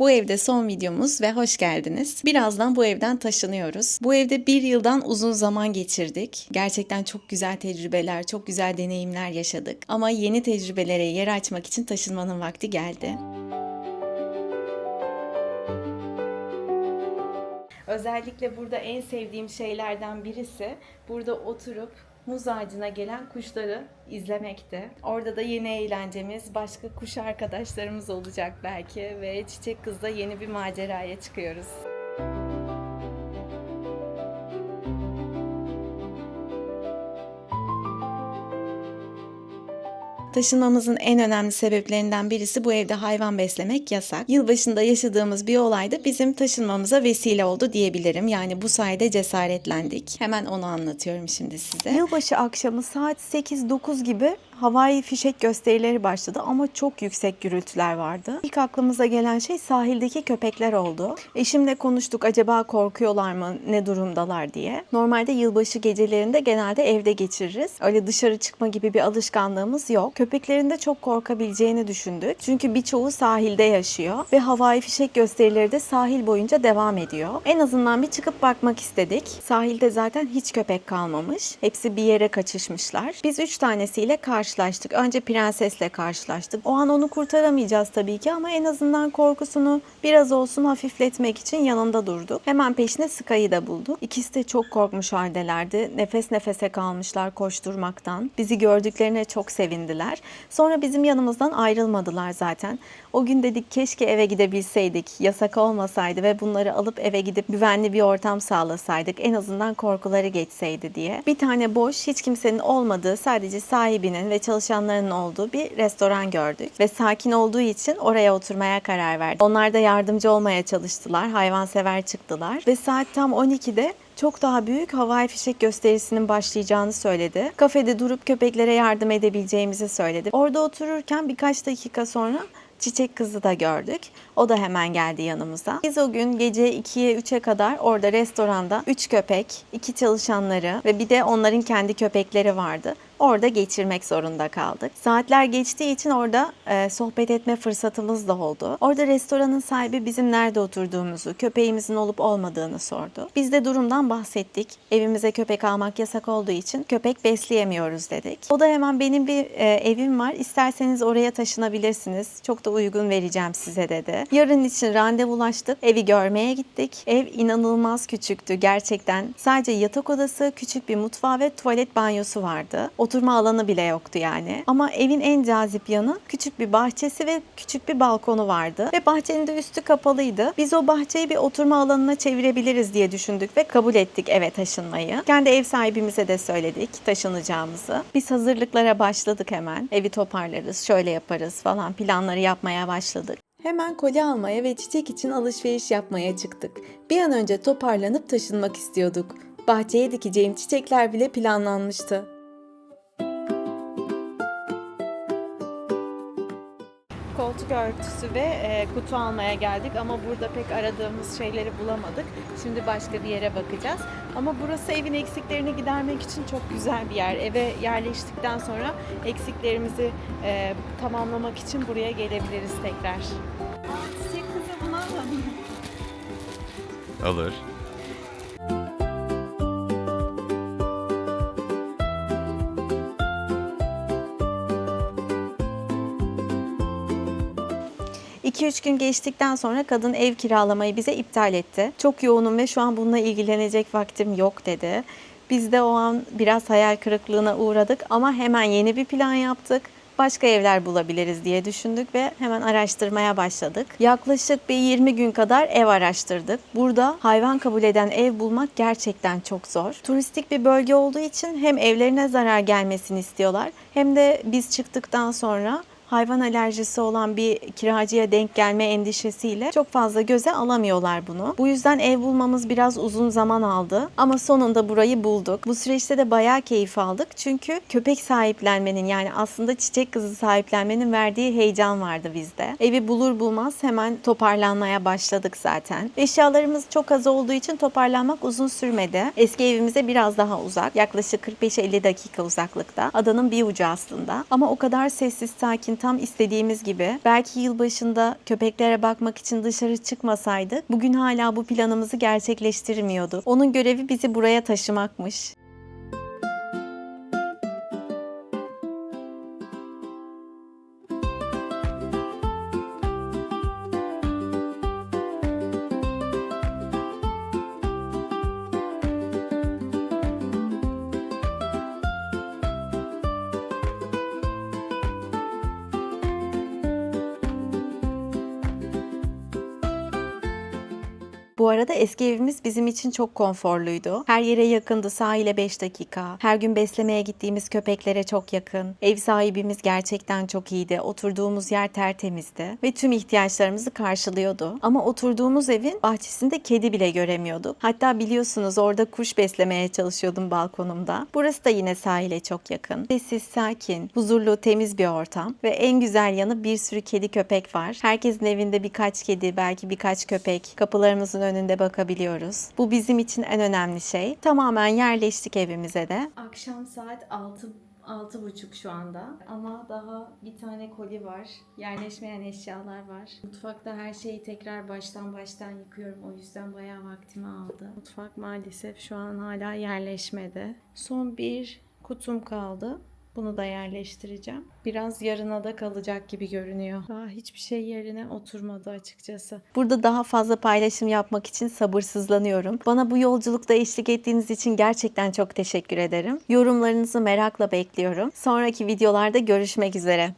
Bu evde son videomuz ve hoş geldiniz. Birazdan bu evden taşınıyoruz. Bu evde bir yıldan uzun zaman geçirdik. Gerçekten çok güzel tecrübeler, çok güzel deneyimler yaşadık. Ama yeni tecrübelere yer açmak için taşınmanın vakti geldi. Özellikle burada en sevdiğim şeylerden birisi burada oturup muz ağacına gelen kuşları izlemekti. Orada da yeni eğlencemiz, başka kuş arkadaşlarımız olacak belki ve Çiçek Kız'da yeni bir maceraya çıkıyoruz. Taşınmamızın en önemli sebeplerinden birisi bu evde hayvan beslemek yasak. Yılbaşında yaşadığımız bir olay da bizim taşınmamıza vesile oldu diyebilirim. Yani bu sayede cesaretlendik. Hemen onu anlatıyorum şimdi size. Yılbaşı akşamı saat 8-9 gibi havai fişek gösterileri başladı ama çok yüksek gürültüler vardı. İlk aklımıza gelen şey sahildeki köpekler oldu. Eşimle konuştuk acaba korkuyorlar mı, ne durumdalar diye. Normalde yılbaşı gecelerinde genelde evde geçiririz. Öyle dışarı çıkma gibi bir alışkanlığımız yok. Köpeklerin de çok korkabileceğini düşündük. Çünkü birçoğu sahilde yaşıyor ve havai fişek gösterileri de sahil boyunca devam ediyor. En azından bir çıkıp bakmak istedik. Sahilde zaten hiç köpek kalmamış. Hepsi bir yere kaçışmışlar. Biz üç tanesiyle karşılaştık. Önce prensesle karşılaştık. O an onu kurtaramayacağız tabii ki ama en azından korkusunu biraz olsun hafifletmek için yanında durduk. Hemen peşine Sky'ı da bulduk. İkisi de çok korkmuş haldelerdi. Nefes nefese kalmışlar koşturmaktan. Bizi gördüklerine çok sevindiler. Sonra bizim yanımızdan ayrılmadılar zaten. O gün dedik keşke eve gidebilseydik. Yasak olmasaydı ve bunları alıp eve gidip güvenli bir ortam sağlasaydık. En azından korkuları geçseydi diye. Bir tane boş, hiç kimsenin olmadığı, sadece sahibinin ve çalışanlarının olduğu bir restoran gördük. Ve sakin olduğu için oraya oturmaya karar verdik. Onlar da yardımcı olmaya çalıştılar. Hayvansever çıktılar. Ve saat tam 12'de çok daha büyük havai fişek gösterisinin başlayacağını söyledi. Kafede durup köpeklere yardım edebileceğimizi söyledi. Orada otururken birkaç dakika sonra Çiçek kızı da gördük. O da hemen geldi yanımıza. Biz o gün gece 2'ye 3'e kadar orada restoranda 3 köpek, 2 çalışanları ve bir de onların kendi köpekleri vardı. Orada geçirmek zorunda kaldık. Saatler geçtiği için orada e, sohbet etme fırsatımız da oldu. Orada restoranın sahibi bizim nerede oturduğumuzu, köpeğimizin olup olmadığını sordu. Biz de durumdan bahsettik. Evimize köpek almak yasak olduğu için köpek besleyemiyoruz dedik. O da hemen benim bir e, evim var. İsterseniz oraya taşınabilirsiniz. Çok da uygun vereceğim size dedi. Yarın için randevulaştık. Evi görmeye gittik. Ev inanılmaz küçüktü gerçekten. Sadece yatak odası, küçük bir mutfağı ve tuvalet banyosu vardı. Oturma alanı bile yoktu yani. Ama evin en cazip yanı küçük bir bahçesi ve küçük bir balkonu vardı. Ve bahçenin de üstü kapalıydı. Biz o bahçeyi bir oturma alanına çevirebiliriz diye düşündük ve kabul ettik eve taşınmayı. Kendi ev sahibimize de söyledik taşınacağımızı. Biz hazırlıklara başladık hemen. Evi toparlarız, şöyle yaparız falan planları yapmaya başladık. Hemen kolye almaya ve çiçek için alışveriş yapmaya çıktık. Bir an önce toparlanıp taşınmak istiyorduk. Bahçeye dikeceğim çiçekler bile planlanmıştı. Koltuk örtüsü ve e, kutu almaya geldik ama burada pek aradığımız şeyleri bulamadık. Şimdi başka bir yere bakacağız. Ama burası evin eksiklerini gidermek için çok güzel bir yer. Eve yerleştikten sonra eksiklerimizi e, tamamlamak için buraya gelebiliriz tekrar. Çiçek kızı bunu alalım. Alır. İki üç gün geçtikten sonra kadın ev kiralamayı bize iptal etti. Çok yoğunum ve şu an bununla ilgilenecek vaktim yok dedi. Biz de o an biraz hayal kırıklığına uğradık ama hemen yeni bir plan yaptık. Başka evler bulabiliriz diye düşündük ve hemen araştırmaya başladık. Yaklaşık bir 20 gün kadar ev araştırdık. Burada hayvan kabul eden ev bulmak gerçekten çok zor. Turistik bir bölge olduğu için hem evlerine zarar gelmesini istiyorlar hem de biz çıktıktan sonra hayvan alerjisi olan bir kiracıya denk gelme endişesiyle çok fazla göze alamıyorlar bunu. Bu yüzden ev bulmamız biraz uzun zaman aldı ama sonunda burayı bulduk. Bu süreçte de bayağı keyif aldık çünkü köpek sahiplenmenin yani aslında çiçek kızı sahiplenmenin verdiği heyecan vardı bizde. Evi bulur bulmaz hemen toparlanmaya başladık zaten. Eşyalarımız çok az olduğu için toparlanmak uzun sürmedi. Eski evimize biraz daha uzak. Yaklaşık 45-50 dakika uzaklıkta. Adanın bir ucu aslında. Ama o kadar sessiz sakin tam istediğimiz gibi. Belki yılbaşında köpeklere bakmak için dışarı çıkmasaydık bugün hala bu planımızı gerçekleştirmiyordu. Onun görevi bizi buraya taşımakmış. Bu arada eski evimiz bizim için çok konforluydu. Her yere yakındı, sahile 5 dakika. Her gün beslemeye gittiğimiz köpeklere çok yakın. Ev sahibimiz gerçekten çok iyiydi. Oturduğumuz yer tertemizdi ve tüm ihtiyaçlarımızı karşılıyordu. Ama oturduğumuz evin bahçesinde kedi bile göremiyorduk. Hatta biliyorsunuz orada kuş beslemeye çalışıyordum balkonumda. Burası da yine sahile çok yakın. Sessiz, sakin, huzurlu, temiz bir ortam ve en güzel yanı bir sürü kedi köpek var. Herkesin evinde birkaç kedi, belki birkaç köpek. Kapılarımızın önünde bakabiliyoruz. Bu bizim için en önemli şey. Tamamen yerleştik evimize de. Akşam saat 6 altı buçuk şu anda ama daha bir tane koli var. Yerleşmeyen eşyalar var. Mutfakta her şeyi tekrar baştan baştan yıkıyorum. O yüzden bayağı vaktimi aldı. Mutfak maalesef şu an hala yerleşmedi. Son bir kutum kaldı. Bunu da yerleştireceğim. Biraz yarına da kalacak gibi görünüyor. Daha hiçbir şey yerine oturmadı açıkçası. Burada daha fazla paylaşım yapmak için sabırsızlanıyorum. Bana bu yolculukta eşlik ettiğiniz için gerçekten çok teşekkür ederim. Yorumlarınızı merakla bekliyorum. Sonraki videolarda görüşmek üzere.